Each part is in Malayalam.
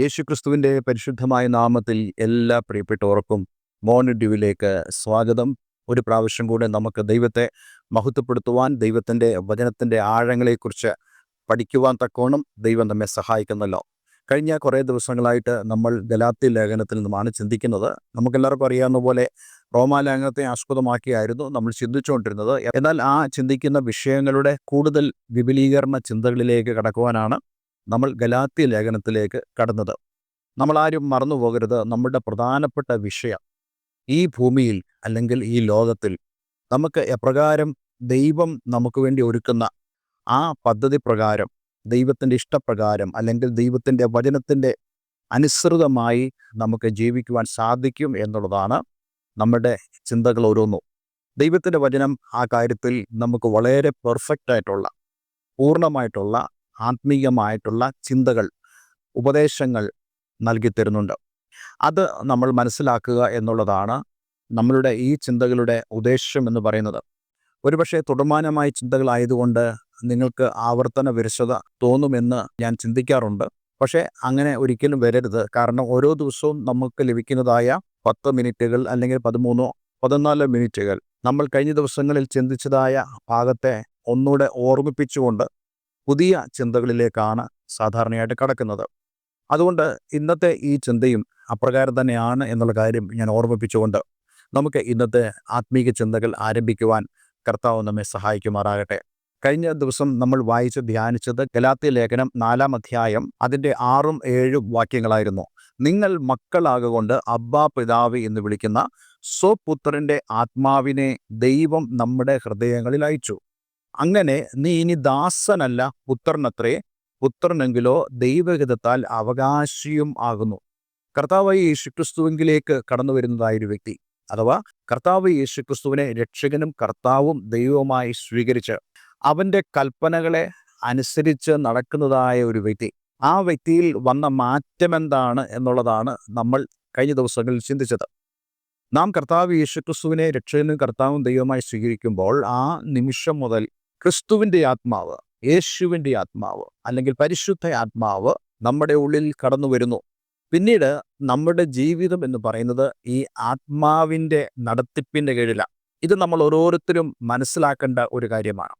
യേശുക്രിസ്തുവിന്റെ പരിശുദ്ധമായ നാമത്തിൽ എല്ലാ പ്രിയപ്പെട്ടവർക്കും മോണിഡ്യൂവിലേക്ക് സ്വാഗതം. ഒരു പ്രാവശ്യം കൂടെ നമുക്ക് ദൈവത്തെ മഹത്വപ്പെടുത്തുവാൻ ദൈവത്തിന്റെ വചനത്തിന്റെ ആഴങ്ങളെക്കുറിച്ച് പഠിക്കുവാൻ തക്കോണം ദൈവം നമ്മെ സഹായിക്കുന്നല്ലോ. കഴിഞ്ഞ കുറേ ദിവസങ്ങളായിട്ട് നമ്മൾ ഗലാത്തി ലേഖനത്തിൽ നിന്നുമാണ് ചിന്തിക്കുന്നത്. നമുക്കെല്ലാവർക്കും അറിയാവുന്ന പോലെ റോമാലേഖനത്തെ ആസ്പദമാക്കിയായിരുന്നു നമ്മൾ ചിന്തിച്ചുകൊണ്ടിരുന്നത്. എന്നാൽ ആ ചിന്തിക്കുന്ന വിഷയങ്ങളുടെ കൂടുതൽ വിപുലീകരണ ചിന്തകളിലേക്ക് കടക്കുവാനാണ് നമ്മൾ ഗലാത്തി ലേഖനത്തിലേക്ക് കടന്നത്. നമ്മളാരും മറന്നു പോകരുത്. നമ്മുടെ പ്രധാനപ്പെട്ട വിഷയം ഈ ഭൂമിയിൽ അല്ലെങ്കിൽ ഈ ലോകത്തിൽ നമുക്ക് എപ്രകാരം ദൈവം നമുക്ക് വേണ്ടി ഒരുക്കുന്ന ആ പദ്ധതി പ്രകാരം ദൈവത്തിന്റെ ഇഷ്ടപ്രകാരം അല്ലെങ്കിൽ ദൈവത്തിന്റെ വചനത്തിന്റെ അനുസൃതമായി നമുക്ക് ജീവിക്കുവാൻ സാധിക്കും എന്നുള്ളതാണ് നമ്മുടെ ചിന്തകൾ ഓരോന്നും. ദൈവത്തിന്റെ വചനം ആ കാര്യത്തിൽ നമുക്ക് വളരെ പെർഫെക്റ്റ് ആയിട്ടുള്ള പൂർണമായിട്ടുള്ള ആത്മീയമായിട്ടുള്ള ചിന്തകൾ ഉപദേശങ്ങൾ നൽകിത്തരുന്നുണ്ട് അത് നമ്മൾ മനസ്സിലാക്കുക എന്നുള്ളതാണ് നമ്മളുടെ ഈ ചിന്തകളുടെ ഉദ്ദേശം എന്ന് പറയുന്നത്. ഒരുപക്ഷെ തുടർമാനമായ ചിന്തകളായതുകൊണ്ട് നിങ്ങൾക്ക് ആവർത്തന വിരസത തോന്നുമെന്ന് ഞാൻ ചിന്തിക്കാറുണ്ട്. പക്ഷേ അങ്ങനെ ഒരിക്കലും വരരുത്. കാരണം ഓരോ ദിവസവും നമുക്ക് ലഭിക്കുന്നതായ പത്ത് മിനിറ്റുകൾ അല്ലെങ്കിൽ പതിമൂന്നോ പതിനാലോ മിനിറ്റുകൾ നമ്മൾ കഴിഞ്ഞ ദിവസങ്ങളിൽ ചിന്തിച്ചതായ ഭാഗത്തെ ഒന്നുകൂടെ ഓർമ്മിപ്പിച്ചുകൊണ്ട് പുതിയ ചിന്തകളിലേക്കാണ് സാധാരണയായിട്ട് കടക്കുന്നത്. അതുകൊണ്ട് ഇന്നത്തെ ഈ ചിന്തയും അപ്രകാരം തന്നെയാണ് എന്നുള്ള കാര്യം ഞാൻ ഓർമ്മിപ്പിച്ചുകൊണ്ട് നമുക്ക് ഇന്നത്തെ ആത്മീക ചിന്തകൾ ആരംഭിക്കുവാൻ കർത്താവ് നമ്മെ സഹായിക്കുമാറാകട്ടെ. കഴിഞ്ഞ ദിവസം നമ്മൾ വായിച്ച് ധ്യാനിച്ചത് ഗലാത്തി ലേഖനം നാലാം അധ്യായം അതിന്റെ ആറും ഏഴും വാക്യങ്ങളായിരുന്നു. നിങ്ങൾ മക്കളാകൊണ്ട് അബ്ബാ പിതാവ് എന്ന് വിളിക്കുന്ന സ്വപുത്രന്റെ ആത്മാവിനെ ദൈവം നമ്മുടെ ഹൃദയങ്ങളിൽ അയച്ചു. അങ്ങനെ നീ ഇനി ദാസനല്ല പുത്രനത്രേ. പുത്രനെങ്കിലോ ദൈവഹിതത്താൽ അവകാശിയും ആകുന്നു. കർത്താവ് യേശുക്രിസ്തുവിലേക്ക് കടന്നു വരുന്നതായ ഒരു വ്യക്തി. അഥവാ കർത്താവ് യേശുക്രിസ്തുവിനെ രക്ഷകനും കർത്താവും ദൈവവുമായി സ്വീകരിച്ച് അവന്റെ കൽപ്പനകളെ അനുസരിച്ച് നടക്കുന്നതായ ഒരു വ്യക്തി. ആ വ്യക്തിയിൽ വന്ന മാറ്റം എന്താണ് എന്നുള്ളതാണ് നമ്മൾ കഴിഞ്ഞ ദിവസങ്ങളിൽ ചിന്തിച്ചത്. നാം കർത്താവ് യേശുക്രിസ്തുവിനെ രക്ഷകനും കർത്താവും ദൈവമായി സ്വീകരിക്കുമ്പോൾ ആ നിമിഷം മുതൽ ക്രിസ്തുവിന്റെ ആത്മാവ് യേശുവിന്റെ ആത്മാവ് അല്ലെങ്കിൽ പരിശുദ്ധ ആത്മാവ് നമ്മുടെ ഉള്ളിൽ കടന്നു വരുന്നു. പിന്നീട് നമ്മുടെ ജീവിതം എന്ന് പറയുന്നത് ഈ ആത്മാവിന്റെ നടത്തിപ്പിന്റെ കീഴിലാണ് ഇത് നമ്മൾ ഓരോരുത്തരും മനസ്സിലാക്കേണ്ട ഒരു കാര്യമാണ്.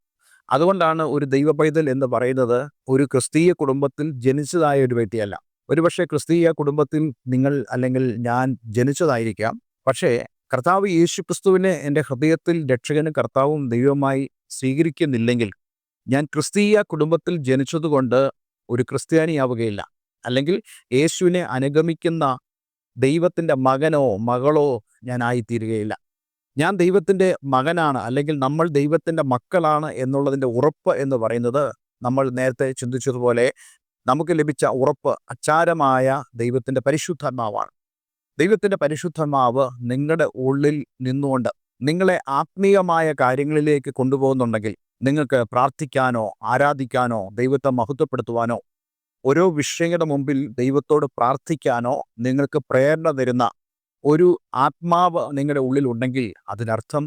അതുകൊണ്ടാണ് ഒരു ദൈവ പൈതൽ എന്ന് പറയുന്നത് ഒരു ക്രിസ്തീയ കുടുംബത്തിൽ ജനിച്ചതായ ഒരു വ്യക്തിയല്ല. ഒരുപക്ഷെ ക്രിസ്തീയ കുടുംബത്തിൽ നിങ്ങൾ അല്ലെങ്കിൽ ഞാൻ ജനിച്ചതായിരിക്കാം. പക്ഷേ കർത്താവ് യേശു ക്രിസ്തുവിനെ എന്റെ ഹൃദയത്തിൽ രക്ഷകനും കർത്താവും ദൈവമായി സ്വീകരിക്കുന്നില്ലെങ്കിൽ ഞാൻ ക്രിസ്തീയ കുടുംബത്തിൽ ജനിച്ചതുകൊണ്ട് ഒരു ക്രിസ്ത്യാനിയാവുകയില്ല. അല്ലെങ്കിൽ യേശുവിനെ അനുഗമിക്കുന്ന ദൈവത്തിന്റെ മകനോ മകളോ ഞാൻ ആയിത്തീരുകയില്ല. ഞാൻ ദൈവത്തിന്റെ മകനാണ് അല്ലെങ്കിൽ നമ്മൾ ദൈവത്തിന്റെ മക്കളാണ് എന്നുള്ളതിന്റെ ഉറപ്പ് എന്ന് പറയുന്നത് നമ്മൾ നേരത്തെ ചിന്തിച്ചതുപോലെ നമുക്ക് ലഭിച്ച ഉറപ്പ് അച്ചാരമായ ദൈവത്തിന്റെ പരിശുദ്ധാത്മാവാണ്. ദൈവത്തിന്റെ പരിശുദ്ധാത്മാവ് നിങ്ങളുടെ ഉള്ളിൽ നിന്നുകൊണ്ട് നിങ്ങളെ ആത്മീയമായ കാര്യങ്ങളിലേക്ക് കൊണ്ടുപോകുന്നുണ്ടെങ്കിൽ നിങ്ങൾക്ക് പ്രാർത്ഥിക്കാനോ ആരാധിക്കാനോ ദൈവത്തെ മഹത്വപ്പെടുത്തുവാനോ ഓരോ വിഷയങ്ങളുടെ മുമ്പിൽ ദൈവത്തോട് പ്രാർത്ഥിക്കാനോ നിങ്ങൾക്ക് പ്രേരണ തരുന്ന ഒരു ആത്മാവ് നിങ്ങളുടെ ഉള്ളിൽ ഉണ്ടെങ്കിൽ അതിനർത്ഥം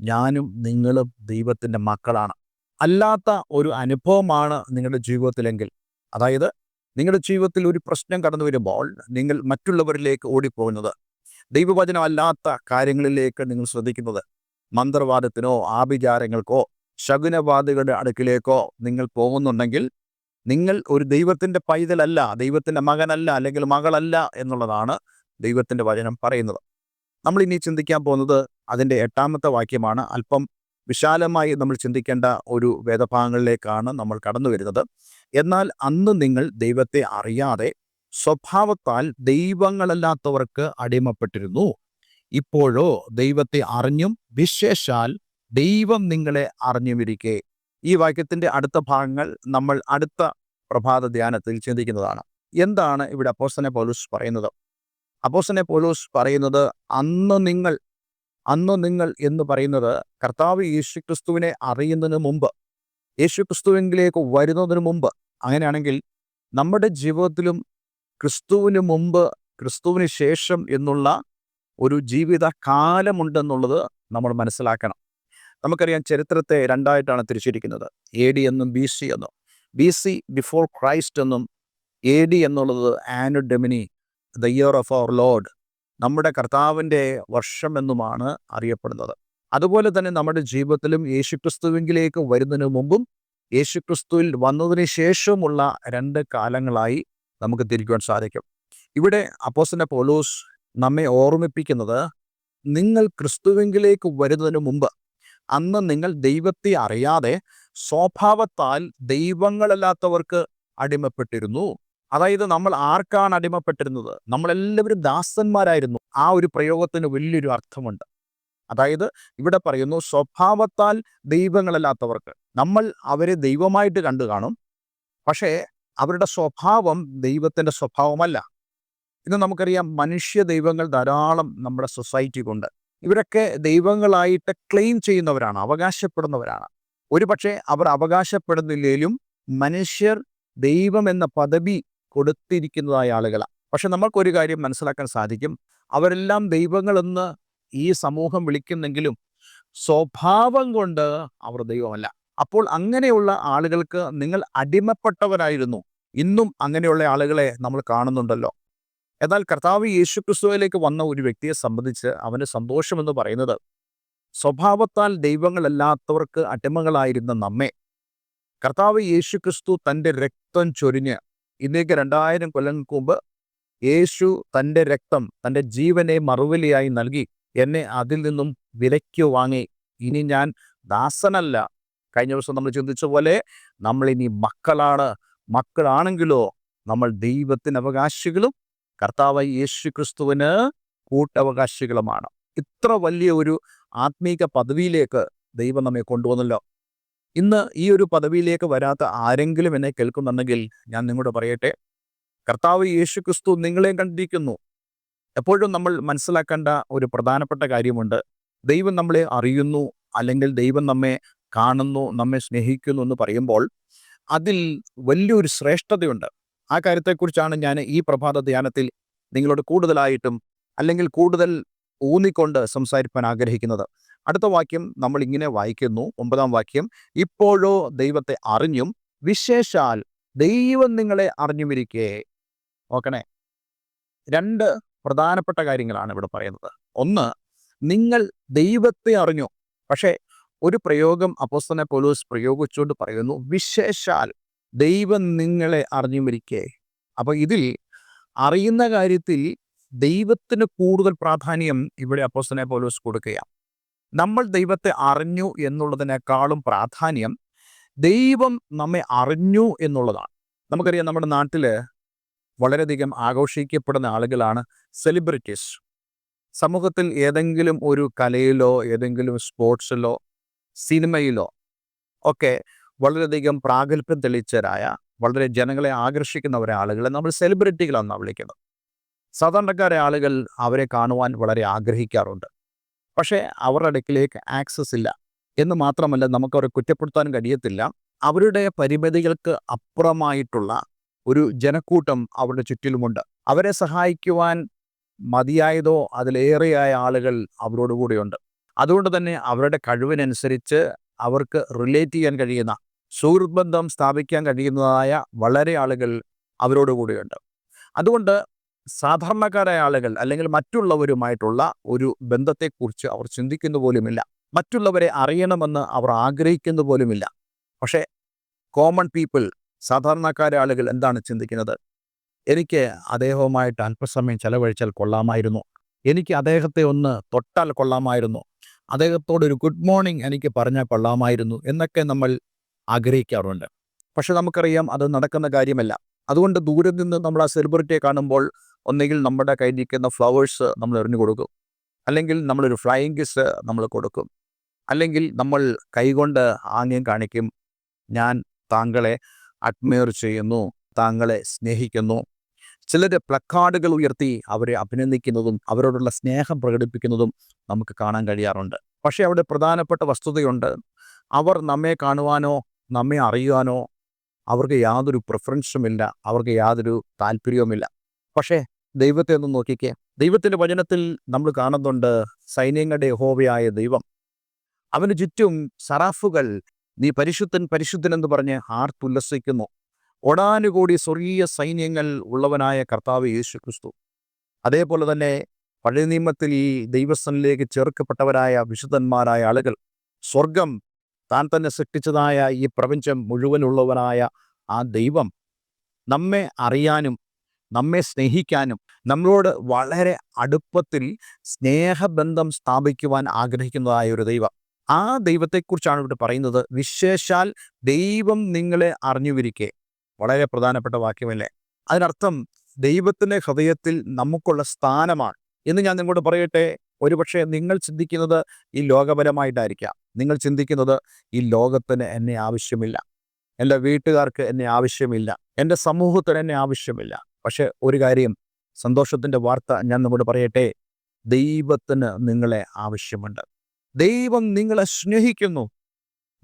ഞാനും നിങ്ങളും ദൈവത്തിന്റെ മക്കളാണ്. അല്ലാത്ത ഒരു അനുഭവമാണ് നിങ്ങളുടെ ജീവിതത്തിലെങ്കിൽ അതായത് നിങ്ങളുടെ ജീവിതത്തിൽ ഒരു പ്രശ്നം കടന്നു വരുമ്പോൾ നിങ്ങൾ മറ്റുള്ളവരിലേക്ക് ഓടിപ്പോകുന്നത് ദൈവവചനമല്ലാത്ത കാര്യങ്ങളിലേക്ക് നിങ്ങൾ ശ്രദ്ധിക്കുന്നത് മന്ത്രവാദത്തിനോ ആഭിചാരങ്ങൾക്കോ ശകുനവാദികളുടെ അടുക്കിലേക്കോ നിങ്ങൾ പോകുന്നുണ്ടെങ്കിൽ നിങ്ങൾ ഒരു ദൈവത്തിന്റെ പൈതലല്ല ദൈവത്തിന്റെ മകനല്ല അല്ലെങ്കിൽ മകളല്ല എന്നുള്ളതാണ് ദൈവത്തിന്റെ വചനം പറയുന്നത്. നമ്മൾ ഇനി ചിന്തിക്കാൻ പോകുന്നത് അതിന്റെ എട്ടാമത്തെ വാക്യമാണ്. അല്പം വിശാലമായി നമ്മൾ ചിന്തിക്കേണ്ട ഒരു വേദഭാഗങ്ങളിലേക്കാണ് നമ്മൾ കടന്നു വരുന്നത് എന്നാൽ അന്ന് നിങ്ങൾ ദൈവത്തെ അറിയാതെ സ്വഭാവത്താൽ ദൈവങ്ങളല്ലാത്തവർക്ക് അടിമപ്പെട്ടിരുന്നു. ഇപ്പോഴോ ദൈവത്തെ അറിഞ്ഞും വിശേഷാൽ ദൈവം നിങ്ങളെ അറിഞ്ഞുമിരിക്കെ. ഈ വാക്യത്തിന്റെ അടുത്ത ഭാഗങ്ങൾ നമ്മൾ അടുത്ത പ്രഭാത ധ്യാനത്തിൽ ചിന്തിക്കുന്നതാണ്. എന്താണ് ഇവിടെ അപ്പോസനെ പോലൂസ് പറയുന്നത്? അപ്പോസനെ പോലൂസ് പറയുന്നത് അന്ന് നിങ്ങൾ അന്ന് നിങ്ങൾ എന്ന് പറയുന്നത് കർത്താവ് യേശുക്രിസ്തുവിനെ അറിയുന്നതിന് മുമ്പ് യേശുക്രിസ്തുവിലേക്ക് വരുന്നതിന് മുമ്പ്. അങ്ങനെയാണെങ്കിൽ നമ്മുടെ ജീവിതത്തിലും ക്രിസ്തുവിന് മുമ്പ് ക്രിസ്തുവിന് ശേഷം എന്നുള്ള ഒരു ജീവിത കാലമുണ്ടെന്നുള്ളത് നമ്മൾ മനസ്സിലാക്കണം. നമുക്കറിയാം ചരിത്രത്തെ രണ്ടായിട്ടാണ് തിരിച്ചിരിക്കുന്നത്. എ ഡി എന്നും ബി സി എന്നും. ബി സി ബിഫോർ ക്രൈസ്റ്റ് എന്നും എ ഡി എന്നുള്ളത് anno domini the year of our lord നമ്മുടെ കർത്താവിന്റെ വർഷം എന്നുമാണ് അറിയപ്പെടുന്നത്. അതുപോലെ തന്നെ നമ്മുടെ ജീവിതത്തിലും യേശുക്രിസ്തുവിങ്കിലേക്ക് വരുന്നതിന് മുമ്പും യേശുക്രിസ്തുവിൽ വന്നതിന് ശേഷമുള്ള രണ്ട് കാലങ്ങളായി നമുക്ക് തിരിക്കുവാൻ സാധിക്കും. ഇവിടെ അപ്പോസിന്റെ പോലൂസ് നമ്മെ ഓർമ്മിപ്പിക്കുന്നത് നിങ്ങൾ ക്രിസ്തുവിങ്കിലേക്ക് വരുന്നതിന് മുമ്പ് അന്ന് നിങ്ങൾ ദൈവത്തെ അറിയാതെ സ്വഭാവത്താൽ ദൈവങ്ങളല്ലാത്തവർക്ക് അടിമപ്പെട്ടിരുന്നു. അതായത് നമ്മൾ ആർക്കാണ് അടിമപ്പെട്ടിരുന്നത്? നമ്മളെല്ലാവരും ദാസന്മാരായിരുന്നു. ആ ഒരു പ്രയോഗത്തിന് വലിയൊരു അർത്ഥമുണ്ട്. അതായത് ഇവിടെ പറയുന്നു സ്വഭാവത്താൽ ദൈവങ്ങളല്ലാത്തവർക്ക്. നമ്മൾ അവരെ ദൈവമായിട്ട് കണ്ടു കാണും. പക്ഷേ അവരുടെ സ്വഭാവം ദൈവത്തിന്റെ സ്വഭാവമല്ല. ഇന്ന് നമുക്കറിയാം മനുഷ്യ ദൈവങ്ങൾ ധാരാളം നമ്മുടെ സൊസൈറ്റിക്കുണ്ട് ഇവരൊക്കെ ദൈവങ്ങളായിട്ട് ക്ലെയിം ചെയ്യുന്നവരാണ് അവകാശപ്പെടുന്നവരാണ്. ഒരുപക്ഷെ അവർ അവകാശപ്പെടുന്നില്ലെങ്കിലും മനുഷ്യർ ദൈവം എന്ന പദവി കൊടുത്തിരിക്കുന്നതായ ആളുകളാണ് പക്ഷെ നമ്മൾക്കൊരു കാര്യം മനസ്സിലാക്കാൻ സാധിക്കും. അവരെല്ലാം ദൈവങ്ങളെന്ന് ഈ സമൂഹം വിളിക്കുന്നെങ്കിലും സ്വഭാവം കൊണ്ട് അവർ ദൈവമല്ല. അപ്പോൾ അങ്ങനെയുള്ള ആളുകൾക്ക് നിങ്ങൾ അടിമപ്പെട്ടവരായിരുന്നു. ഇന്നും അങ്ങനെയുള്ള ആളുകളെ നമ്മൾ കാണുന്നുണ്ടല്ലോ. എന്നാൽ കർത്താവ് യേശുക്രിസ്തുവിലേക്ക് വന്ന ഒരു വ്യക്തിയെ സംബന്ധിച്ച് അവന് സന്തോഷമെന്ന് പറയുന്നത് സ്വഭാവത്താൽ ദൈവങ്ങളല്ലാത്തവർക്ക് അടിമകളായിരുന്ന നമ്മെ. കർത്താവ് യേശുക്രിസ്തു തന്റെ രക്തം ചൊരിഞ്ഞ് ഇന്നേക്ക് രണ്ടായിരം കൊല്ലങ്ങൾക്ക് മുമ്പ് യേശു തന്റെ രക്തം തന്റെ ജീവനെ മറുവിലയായി നൽകി എന്നെ അതിൽ നിന്നും വിലയ്ക്ക് വാങ്ങി. ഇനി ഞാൻ ദാസനല്ല. കഴിഞ്ഞ ദിവസം നമ്മൾ ചിന്തിച്ച പോലെ നമ്മളിനി മക്കളാണ്. മക്കളാണെങ്കിലോ നമ്മൾ ദൈവത്തിന് അവകാശികളും കർത്താവ് യേശു ക്രിസ്തുവിന് കൂട്ടവകാശികളുമാണ്. ഇത്ര വലിയ ഒരു ആത്മീക പദവിയിലേക്ക് ദൈവം നമ്മെ കൊണ്ടുവന്നല്ലോ. ഇന്ന് ഈ ഒരു പദവിയിലേക്ക് വരാത്ത ആരെങ്കിലും എന്നെ കേൾക്കുന്നുണ്ടെങ്കിൽ ഞാൻ നിങ്ങളോട് പറയട്ടെ. കർത്താവ് യേശു ക്രിസ്തു നിങ്ങളെയും കണ്ടിരിക്കുന്നു. എപ്പോഴും നമ്മൾ മനസ്സിലാക്കേണ്ട ഒരു പ്രധാനപ്പെട്ട കാര്യമുണ്ട്. ദൈവം നമ്മളെ അറിയുന്നു അല്ലെങ്കിൽ ദൈവം നമ്മെ കാണുന്നു നമ്മെ സ്നേഹിക്കുന്നു എന്ന് പറയുമ്പോൾ അതിൽ വലിയൊരു ശ്രേഷ്ഠതയുണ്ട്. ആ കാര്യത്തെക്കുറിച്ചാണ് ഞാൻ ഈ പ്രഭാത ധ്യാനത്തിൽ നിങ്ങളോട് കൂടുതലായിട്ടും അല്ലെങ്കിൽ കൂടുതൽ ഊന്നിക്കൊണ്ട് സംസാരിപ്പാൻ ആഗ്രഹിക്കുന്നത്. അടുത്ത വാക്യം നമ്മൾ ഇങ്ങനെ വായിക്കുന്നു. ഒമ്പതാം വാക്യം ഇപ്പോഴോ ദൈവത്തെ അറിഞ്ഞും വിശേഷാൽ ദൈവം നിങ്ങളെ അറിഞ്ഞുമിരിക്കെ. ഓക്കണേ രണ്ട് പ്രധാനപ്പെട്ട കാര്യങ്ങളാണ് ഇവിടെ പറയുന്നത്. ഒന്ന് നിങ്ങൾ ദൈവത്തെ അറിഞ്ഞു. പക്ഷേ ഒരു പ്രയോഗം അപ്പോസ്തനെ പോലൂസ് പ്രയോഗിച്ചുകൊണ്ട് പറയുന്നു വിശേഷാൽ ദൈവം നിങ്ങളെ അറിഞ്ഞുമിരിക്കേ. അപ്പൊ ഇതിൽ അറിയുന്ന കാര്യത്തിൽ ദൈവത്തിന് കൂടുതൽ പ്രാധാന്യം ഇവിടെ അപ്പോസ്തനെ പോലൂസ് കൊടുക്കുകയാണ്. നമ്മൾ ദൈവത്തെ അറിഞ്ഞു എന്നുള്ളതിനേക്കാളും പ്രാധാന്യം ദൈവം നമ്മെ അറിഞ്ഞു എന്നുള്ളതാണ്. നമുക്കറിയാം നമ്മുടെ നാട്ടിൽ വളരെയധികം ആഘോഷിക്കപ്പെടുന്ന ആളുകളാണ് സെലിബ്രിറ്റീസ്. സമൂഹത്തിൽ ഏതെങ്കിലും ഒരു കലയിലോ ഏതെങ്കിലും സ്പോർട്സിലോ സിനിമയിലോ ഒക്കെ വളരെയധികം പ്രാഗൽഭ്യം തെളിച്ചവരായ വളരെ ജനങ്ങളെ ആകർഷിക്കുന്ന ആളുകളെ നമ്മൾ സെലിബ്രിറ്റികളാണെന്നാണ് വിളിക്കുന്നത്. സാധാരണക്കാരെ ആളുകൾ അവരെ കാണുവാൻ വളരെ ആഗ്രഹിക്കാറുണ്ട്. പക്ഷേ അവരുടെ അടുക്കിലേക്ക് ആക്സസ് ഇല്ല. എന്ന് മാത്രമല്ല നമുക്ക് അവരെ കുറ്റപ്പെടുത്താൻ കഴിയത്തില്ല. അവരുടെ പരിമിതികൾക്ക് അപ്പുറമായിട്ടുള്ള ഒരു ജനക്കൂട്ടം അവരുടെ ചുറ്റിലുമുണ്ട്. അവരെ സഹായിക്കുവാൻ മതിയായതോ അതിലേറെയായ ആളുകൾ അവരോട് കൂടെയുണ്ട്. അതുകൊണ്ട് തന്നെ അവരുടെ കഴിവിനനുസരിച്ച് അവർക്ക് റിലേറ്റ് ചെയ്യാൻ കഴിയുന്ന സുഹൃത്ത് ബന്ധം സ്ഥാപിക്കാൻ കഴിയുന്നതായ വളരെ ആളുകൾ അവരോട് കൂടിയുണ്ട്. അതുകൊണ്ട് സാധാരണക്കാരായ ആളുകൾ അല്ലെങ്കിൽ മറ്റുള്ളവരുമായിട്ടുള്ള ഒരു ബന്ധത്തെക്കുറിച്ച് അവർ ചിന്തിക്കുന്ന പോലുമില്ല. മറ്റുള്ളവരെ അറിയണമെന്ന് അവർ ആഗ്രഹിക്കുന്ന പോലുമില്ല. പക്ഷേ കോമൺ പീപ്പിൾ സാധാരണക്കാരായ ആളുകൾ എന്താണ് ചിന്തിക്കുന്നത്? എനിക്ക് അദ്ദേഹവുമായിട്ട് അല്പസമയം ചെലവഴിച്ചാൽ കൊള്ളാമായിരുന്നു. എനിക്ക് അദ്ദേഹത്തെ ഒന്ന് തൊട്ടാൽ കൊള്ളാമായിരുന്നു. അദ്ദേഹത്തോട് ഒരു ഗുഡ് മോർണിംഗ് എനിക്ക് പറഞ്ഞാൽ കൊള്ളാമായിരുന്നു എന്നൊക്കെ നമ്മൾ ആഗ്രഹിക്കാറുണ്ട്. പക്ഷെ നമുക്കറിയാം അത് നടക്കുന്ന കാര്യമല്ല. അതുകൊണ്ട് ദൂരെ നിന്ന് നമ്മൾ ആ സെലിബ്രിറ്റിയെ കാണുമ്പോൾ ഒന്നുകിൽ നമ്മുടെ കയ്യിലിരിക്കുന്ന ഫ്ലവേഴ്സ് നമ്മൾ എറിഞ്ഞു കൊടുക്കും. അല്ലെങ്കിൽ നമ്മളൊരു ഫ്ലൈയിങ് കിസ് നമ്മൾ കൊടുക്കും. അല്ലെങ്കിൽ നമ്മൾ കൈകൊണ്ട് ആംഗ്യം കാണിക്കും. ഞാൻ താങ്കളെ അഡ്മയർ ചെയ്യുന്നു താങ്കളെ സ്നേഹിക്കുന്നു. ചിലർ പ്ലക്കാർഡുകൾ ഉയർത്തി അവരെ അഭിനന്ദിക്കുന്നതും അവരോടുള്ള സ്നേഹം പ്രകടിപ്പിക്കുന്നതും നമുക്ക് കാണാൻ കഴിയാറുണ്ട്. പക്ഷേ അവിടെ പ്രധാനപ്പെട്ട വസ്തുതയുണ്ട്. അവർ നമ്മെ കാണുവാനോ നമ്മെ അറിയുവാനോ അവർക്ക് യാതൊരു പ്രിഫറൻസുമില്ല അവർക്ക് യാതൊരു താല്പര്യവുമില്ല പക്ഷേ ദൈവത്തെ ഒന്ന് നോക്കിക്കേ. ദൈവത്തിന്റെ വചനത്തിൽ നമ്മൾ കാണുന്നുണ്ട് സൈന്യങ്ങളുടെ യഹോവയായ ദൈവം അവന് ചുറ്റും സറാഫുകൾ നീ പരിശുദ്ധൻ പരിശുദ്ധൻ എന്ന് പറഞ്ഞ് ആർത്തുല്ലസിക്കുന്നു. ഒടാനുകൂടി സ്വർഗീയ സൈന്യങ്ങൾ ഉള്ളവനായ കർത്താവ് യേശു ക്രിസ്തു അതേപോലെ തന്നെ പഴയ നിയമത്തിൽ ഈ ദൈവസ്ഥനിലേക്ക് ചേർക്കപ്പെട്ടവരായ വിശുദ്ധന്മാരായ ആളുകൾ സ്വർഗം താൻ തന്നെ സൃഷ്ടിച്ചതായ ഈ പ്രപഞ്ചം മുഴുവനുള്ളവനായ ആ ദൈവം നമ്മെ അറിയാനും നമ്മെ സ്നേഹിക്കാനും നമ്മളോട് വളരെ അടുപ്പത്തിൽ സ്നേഹബന്ധം സ്ഥാപിക്കുവാൻ ആഗ്രഹിക്കുന്നതായ ഒരു ദൈവം. ആ ദൈവത്തെക്കുറിച്ചാണ് ഇവിടെ പറയുന്നത്. വിശേഷാൽ ദൈവം നിങ്ങളെ അറിഞ്ഞുവിരിക്കെ വളരെ പ്രധാനപ്പെട്ട വാക്യമല്ലേ? അതിനർത്ഥം ദൈവത്തിന്റെ ഹൃദയത്തിൽ നമുക്കുള്ള സ്ഥാനമാണ്. എന്ന് ഞാൻ നിങ്ങളോട് പറയട്ടെ ഒരുപക്ഷെ നിങ്ങൾ ചിന്തിക്കുന്നത് ഈ ലോകപരമായിട്ടായിരിക്കാം. നിങ്ങൾ ചിന്തിക്കുന്നത് ഈ ലോകത്തിന് എന്നെ ആവശ്യമില്ല. എന്റെ വീട്ടുകാർക്ക് എന്നെ ആവശ്യമില്ല. എന്റെ സമൂഹത്തിന് എന്നെ ആവശ്യമില്ല. പക്ഷെ ഒരു കാര്യം സന്തോഷത്തിന്റെ വാർത്ത ഞാൻ നിങ്ങളോട് പറയട്ടെ ദൈവത്തിന് നിങ്ങളെ ആവശ്യമുണ്ട്. ദൈവം നിങ്ങളെ സ്നേഹിക്കുന്നു.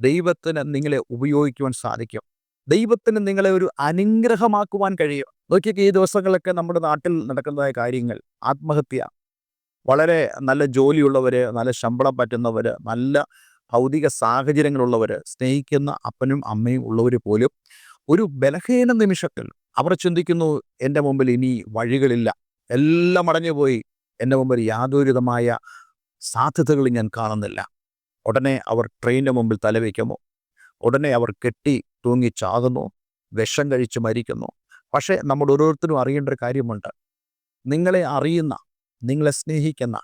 ദൈവത്തിന് നിങ്ങളെ ഉപയോഗിക്കുവാൻ സാധിക്കും. ദൈവത്തിന് നിങ്ങളെ ഒരു അനുഗ്രഹമാക്കുവാൻ കഴിയും. നോക്കിയൊക്കെ ഈ ദിവസങ്ങളൊക്കെ നമ്മുടെ നാട്ടിൽ നടക്കുന്നതായ കാര്യങ്ങൾ. ആത്മഹത്യ. വളരെ നല്ല ജോലിയുള്ളവർ നല്ല ശമ്പളം പറ്റുന്നവർ നല്ല ഭൗതിക സാഹചര്യങ്ങളുള്ളവർ സ്നേഹിക്കുന്ന അപ്പനും അമ്മയും ഉള്ളവർ പോലും ഒരു ബലഹീന നിമിഷത്തിൽ അവർ ചിന്തിക്കുന്നു എന്റെ മുമ്പിൽ ഇനി വഴികളില്ല. എല്ലാം അടഞ്ഞു പോയി എന്റെ മുമ്പിൽ യാതൊരുവിധമായ സാധ്യതകൾ ഞാൻ കാണുന്നില്ല. ഉടനെ അവർ ട്രെയിനിന്റെ മുമ്പിൽ തലവെക്കുമോ ഉടനെ അവർ കെട്ടി തൂങ്ങി ചാകുന്നു വിഷം കഴിച്ച് മരിക്കുന്നു. പക്ഷേ നമ്മൾ ഓരോരുത്തരും അറിയേണ്ട ഒരു കാര്യമുണ്ട്. നിങ്ങളെ അറിയുന്ന നിങ്ങളെ സ്നേഹിക്കുന്ന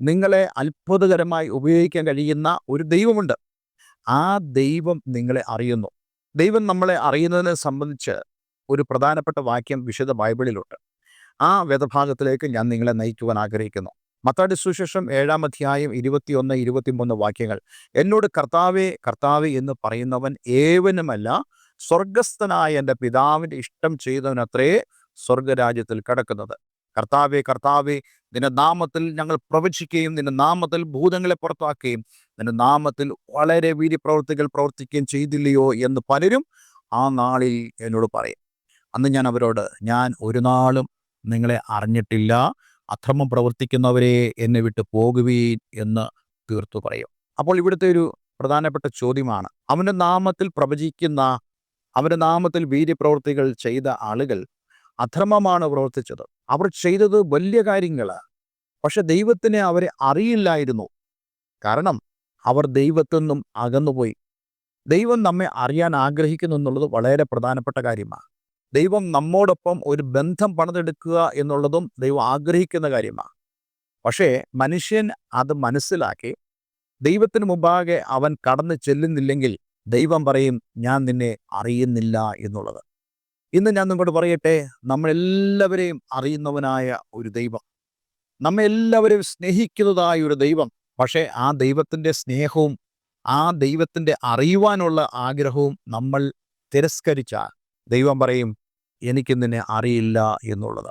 നിങ്ങളെ അത്ഭുതകരമായി ഉപയോഗിക്കാൻ കഴിയുന്ന ഒരു ദൈവമുണ്ട്. ആ ദൈവം നിങ്ങളെ അറിയുന്നു. ദൈവം നമ്മളെ അറിയുന്നതിനെ സംബന്ധിച്ച് ഒരു പ്രധാനപ്പെട്ട വാക്യം വിശുദ്ധ ബൈബിളിലുണ്ട്. ആ വേദഭാഗത്തിലേക്ക് ഞാൻ നിങ്ങളെ നയിക്കുവാൻ ആഗ്രഹിക്കുന്നു. മത്താടി സുശേഷം ഏഴാം അധ്യായം ഇരുപത്തിയൊന്ന് ഇരുപത്തിമൂന്ന് വാക്യങ്ങൾ. എന്നോട് കർത്താവേ കർത്താവേ എന്ന് പറയുന്നവൻ ഏവനുമല്ല സ്വർഗസ്ഥനായ എന്റെ പിതാവിന്റെ ഇഷ്ടം ചെയ്തവനത്രേ സ്വർഗരാജ്യത്തിൽ കടക്കുന്നത്. കർത്താവേ കർത്താവേ നിന്റെ നാമത്തിൽ ഞങ്ങൾ പ്രവചിക്കുകയും നിന്റെ നാമത്തിൽ ഭൂതങ്ങളെ പുറത്താക്കുകയും നിന്റെ നാമത്തിൽ വളരെ വീര്യപ്രവൃത്തികൾ പ്രവർത്തിക്കുകയും ചെയ്തില്ലയോ എന്ന് പലരും ആ നാളിൽ എന്നോട് പറയും. അന്ന് ഞാൻ അവരോട് ഞാൻ ഒരു നാളും നിങ്ങളെ അറിഞ്ഞിട്ടില്ല അധർമ്മം പ്രവർത്തിക്കുന്നവരെ എന്നെ വിട്ട് പോകുവീൻ എന്ന് തീർത്തു പറയും. അപ്പോൾ ഇവിടുത്തെ ഒരു പ്രധാനപ്പെട്ട ചോദ്യമാണ്. അവന്റെ നാമത്തിൽ പ്രവചിക്കുന്ന അവന്റെ നാമത്തിൽ വീര്യപ്രവൃത്തികൾ ചെയ്ത ആളുകൾ അധർമ്മമാണ് പ്രവർത്തിച്ചത്. അവർ ചെയ്തത് വലിയ കാര്യങ്ങൾ പക്ഷെ ദൈവത്തിനെ അവരെ അറിയില്ലായിരുന്നു. കാരണം അവർ ദൈവത്തിൽ നിന്നും അകന്നുപോയി. ദൈവം നമ്മെ അറിയാൻ ആഗ്രഹിക്കുന്നു എന്നുള്ളത് വളരെ പ്രധാനപ്പെട്ട കാര്യമാണ്. ദൈവം നമ്മോടൊപ്പം ഒരു ബന്ധം പണിതെടുക്കുക എന്നുള്ളതും ദൈവം ആഗ്രഹിക്കുന്ന കാര്യമാണ്. പക്ഷേ മനുഷ്യൻ അത് മനസ്സിലാക്കി ദൈവത്തിന് മുമ്പാകെ അവൻ കടന്നു ചെല്ലുന്നില്ലെങ്കിൽ ദൈവം പറയും ഞാൻ നിന്നെ അറിയുന്നില്ല എന്നുള്ളത്. ഇന്ന് ഞാൻ നിങ്ങളോട് പറയട്ടെ നമ്മളെല്ലാവരെയും അറിയുന്നവനായ ഒരു ദൈവം. നമ്മെ എല്ലാവരെയും സ്നേഹിക്കുന്നതായ ഒരു ദൈവം. പക്ഷേ ആ ദൈവത്തിന്റെ സ്നേഹവും ആ ദൈവത്തിന്റെ അറിയുവാനുള്ള ആഗ്രഹവും നമ്മൾ തിരസ്കരിച്ചാൽ ദൈവം പറയും എനിക്ക് നിന്നെ അറിയില്ല എന്നുള്ളത്.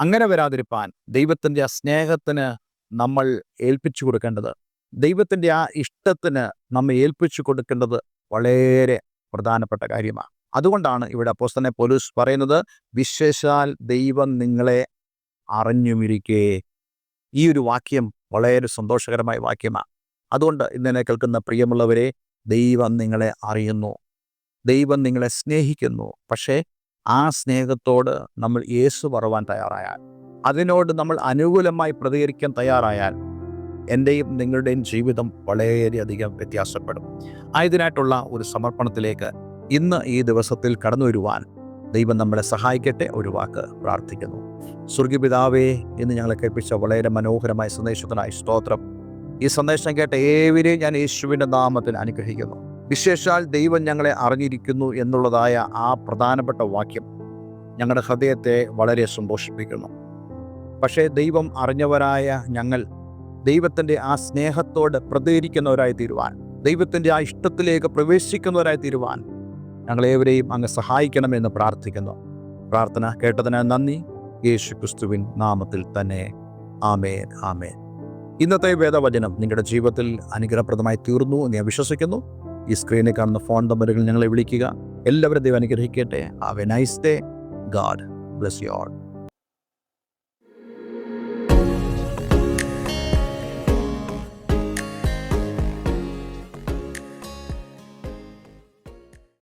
അങ്ങനെ വരാതിരിപ്പാൻ ദൈവത്തിന്റെ ആ സ്നേഹത്തിന് നമ്മൾ ഏൽപ്പിച്ചു കൊടുക്കേണ്ടത് ദൈവത്തിന്റെ ആ ഇഷ്ടത്തിന് നമ്മെ ഏൽപ്പിച്ചു കൊടുക്കേണ്ടത് വളരെ പ്രധാനപ്പെട്ട കാര്യമാണ്. അതുകൊണ്ടാണ് ഇവിടെ അപ്പോസ്തനെ പോലീസ് പറയുന്നത് വിശേഷാൽ ദൈവം നിങ്ങളെ അറിഞ്ഞുമിരിക്കേ. ഈ ഒരു വാക്യം വളരെ സന്തോഷകരമായ വാക്യമാണ്. അതുകൊണ്ട് ഇന്നെ കേൾക്കുന്ന പ്രിയമുള്ളവരെ ദൈവം നിങ്ങളെ അറിയുന്നു. ദൈവം നിങ്ങളെ സ്നേഹിക്കുന്നു. പക്ഷേ ആ സ്നേഹത്തോട് നമ്മൾ യേശു പറവാൻ തയ്യാറായാൽ അതിനോട് നമ്മൾ അനുകൂലമായി പ്രതികരിക്കാൻ തയ്യാറായാൽ എന്റെയും നിങ്ങളുടെയും ജീവിതം വളരെയധികം വ്യത്യാസപ്പെടും. ആയതിനായിട്ടുള്ള ഒരു സമർപ്പണത്തിലേക്ക് ഇന്ന് ഈ ദിവസത്തിൽ കടന്നു വരുവാൻ ദൈവം നമ്മളെ സഹായിക്കട്ടെ ഒരു വാക്ക് പ്രാർത്ഥിക്കുന്നു. സ്വർഗിപിതാവേ എന്ന് ഞങ്ങളെ കേൾപ്പിച്ച വളരെ മനോഹരമായ സന്ദേശത്തിനായി സ്തോത്രം. ഈ സന്ദേശം കേട്ട ഏവരെയും ഞാൻ യേശുവിന്റെ നാമത്തിൽ അനുഗ്രഹിക്കുന്നു. വിശേഷാൽ ദൈവം ഞങ്ങളെ അറിഞ്ഞിരിക്കുന്നു എന്നുള്ളതായ ആ പ്രധാനപ്പെട്ട വാക്യം ഞങ്ങളുടെ ഹൃദയത്തെ വളരെ സന്തോഷിപ്പിക്കുന്നു. പക്ഷേ ദൈവം അറിഞ്ഞവരായ ഞങ്ങൾ ദൈവത്തിന്റെ ആ സ്നേഹത്തോട് പ്രതികരിക്കുന്നവരായി തീരുവാൻ ദൈവത്തിന്റെ ആ ഇഷ്ടത്തിലേക്ക് പ്രവേശിക്കുന്നവരായി തീരുവാൻ ഞങ്ങളേവരെയും അങ്ങ് സഹായിക്കണമെന്ന് പ്രാർത്ഥിക്കുന്നു. പ്രാർത്ഥന കേട്ടതിന് നന്ദി. യേശു ക്രിസ്തുവിൻ നാമത്തിൽ തന്നെ. ആമേൻ ആമേൻ. ഇന്നത്തെ വേദവചനം നിങ്ങളുടെ ജീവിതത്തിൽ അനുഗ്രഹപ്രദമായി തീർന്നു എന്ന് ഞാൻ വിശ്വസിക്കുന്നു. ഈ സ്ക്രീനിൽ കാണുന്ന ഫോൺ നമ്പറുകൾ ഞങ്ങളെ വിളിക്കുക. എല്ലാവരും ദൈവം അനുഗ്രഹിക്കട്ടെ. Have a nice day God bless you all